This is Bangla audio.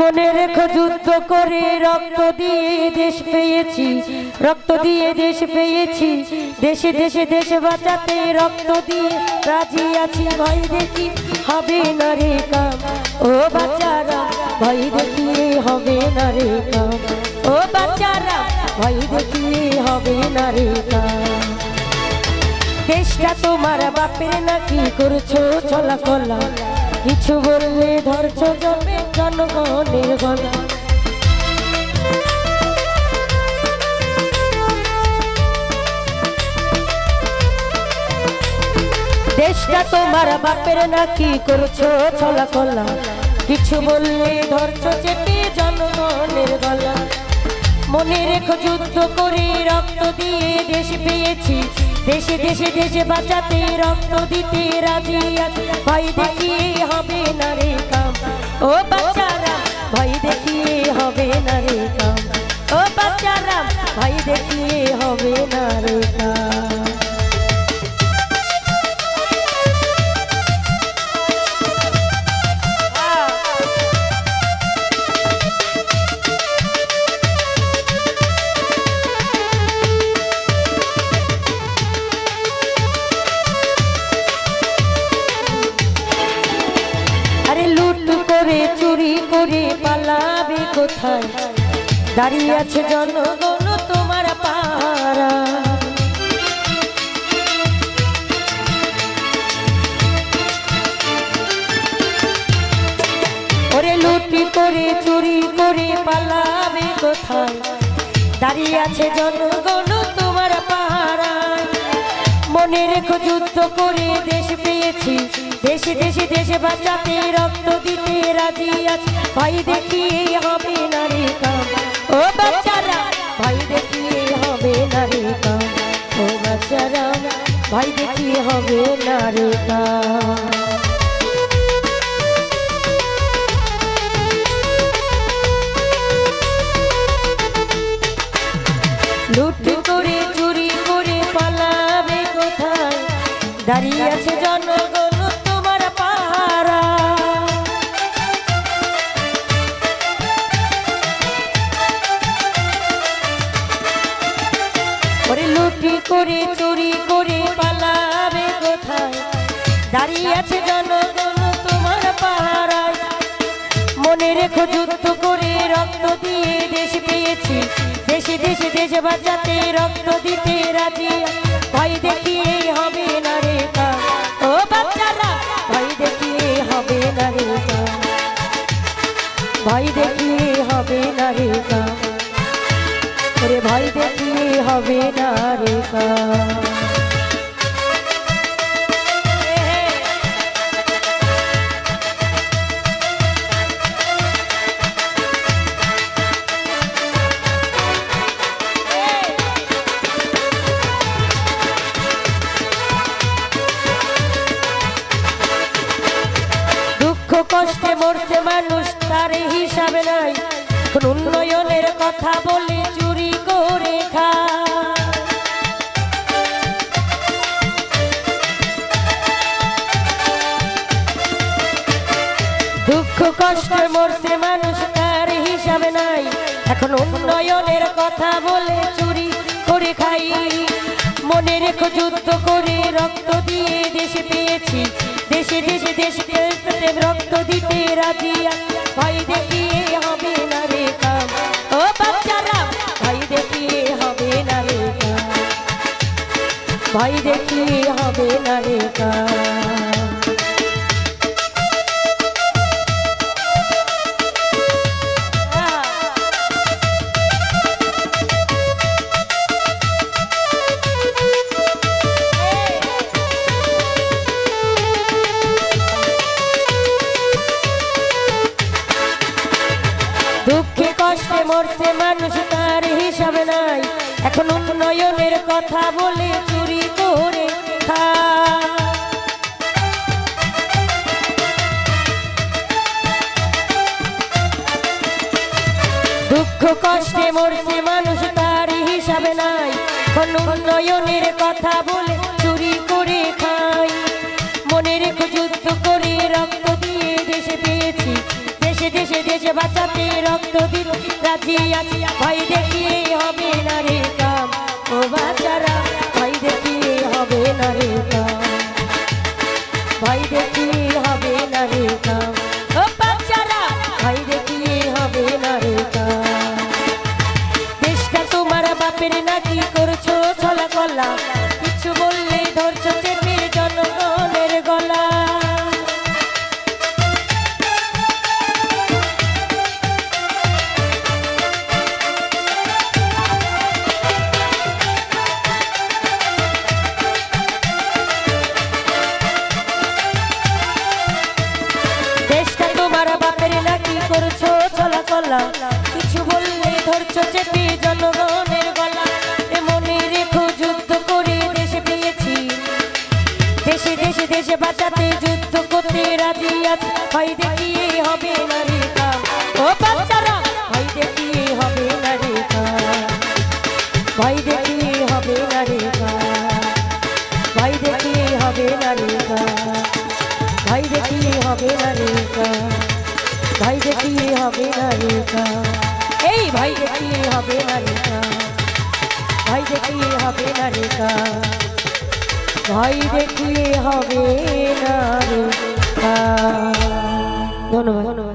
মনে রেখো, যুদ্ধ করে রক্ত দিয়ে দেশ পেয়েছি, রক্ত দিয়ে দেশ পেয়েছি, দেশে দেশে দেশে বাঁচাতে রক্ত দিয়ে রাজি আছি, ভয় দেখি হবে না রে কাম। ও বাচ্চারা, ভয় দেখিয়ে হবে না রে কাম। ও বাচ্চারা, ভয় দেখিয়ে হবে না রে কাম। দেশটা তোমার বাপের নাকি করছ চলা কলা। কিছু বললে ধরছো জমে জনগণের গলা। দেশটা তোমার বাপের নাকি করছ চলা কলা কিছু বললে ধরছো চেপে জনগণের গলা। মনে রেখো যুদ্ধ করে রক্ত দিয়ে দেশ পেয়েছি। দেশে দেশে দেশে বাঁচাতে রক্ত দিতে রাজি আছে। ভাই দেখিয়ে হবে না রে কাম। ও বাচ্চারা ভাই দেখিয়ে হবে না রে কাম। ও বাচ্চারা ভাই দেখিয়ে হবে না রে কাম। করে, চুরি করে পালাবে কোথায়? দাঁড়িয়ে আছে জনগণ তোমার পাড়া ওরে লুটি করে, চুরি করে পালাবে কোথায়? দাঁড়িয়ে আছে জনগণ তোমার পাহারায় মনে রেখো যুদ্ধ করে দেশ পেয়েছি। দেশে দেশে দেশে বাঁচাতে রক্ত দিতে রাজি আছে। ভাই দেখিয়ে হবে না রে কাম। ও বাচ্চারা, ভাই দেখিয়ে হবে না রে কাম। ও বাচ্চারা, ভাই দেখিয়ে হবে না রে কাম। লুট দাঁড়িয়ে আছে জনগণ তোমার পাহারা। ওরে লুটি করে, চুরি করে পালাবে কোথায়? দাঁড়িয়ে আছে জনগণ তোমার পাহারায়। মনে রেখো যুদ্ধ করে রক্ত দিয়ে দেশ পেয়েছি। দেশে দেশে দেশে বাঁচাতে রক্ত দিতে রাজি। ভাই দেখিয়ে ওরে ভাই দেখিয়ে হবে না রে কষ্টে মরছে মানুষ, তার হিসাবে নাই। উন্নয়নের কথা বলে কষ্টে মরছে মানুষ, তার হিসাবে নাই। এখন উন্নয়নের কথা বলে চুরি করে খাই। মনে রেখো যুদ্ধ করে রক্ত দিয়ে দেশে পেয়েছি। দেশে দেশে দেশে রক্ত দিতে রাজি। ভাই দেখিয়ে হবে না রে ও বাচ্চারা, ভাই দেখিয়ে হবে না রে কাম। ভাই দেখিয়ে হবে না রে কাম। কষ্টে মরছে মানুষ, তার হিসাবে নাই। এখন উন্নয়নের কথা বলে চুরি করে দুঃখ কষ্টে মরছে মানুষ, তার হিসাবে নাই। কোন উন্নয়নের কথা বলে দিল রাজি আছি ভাই দেখিয়ে হবে না রে কাম। ও বাচ্চারা ভাই দেখিয়ে হবে না রে কাম। ভাই দেখিয়ে হবে না রে কাম। ও বাচ্চারা ভাই দেখিয়ে হবে না রে কাম। দেশটা তোমার বাপের নাকি করছ? ছলা কলা। চলা কিছু বললে ধরছো চেপে জনগণের গলা। মনে রেখো যুদ্ধ করে দেশে পেয়েছি। দেশে দেশে দেশে বাঁচাতে যুদ্ধ করতে রাজি আছে। ভয় দেখিয়ে হবে না রে ও বাচ্চারা, ভয় দেখিয়ে হবে না রে ভয় দেখিয়ে হবে না রে ভয় দেখিয়ে হবে না রে ভাই দেখিয়ে হবে না রেখা ভাই দেখি হবে নায়িকা এই ভাই দেখি হবে নায়িকা ভাই দেখি হবে নায়িকা ভাই দেখি হবে নায়িকা ধন্যবাদ।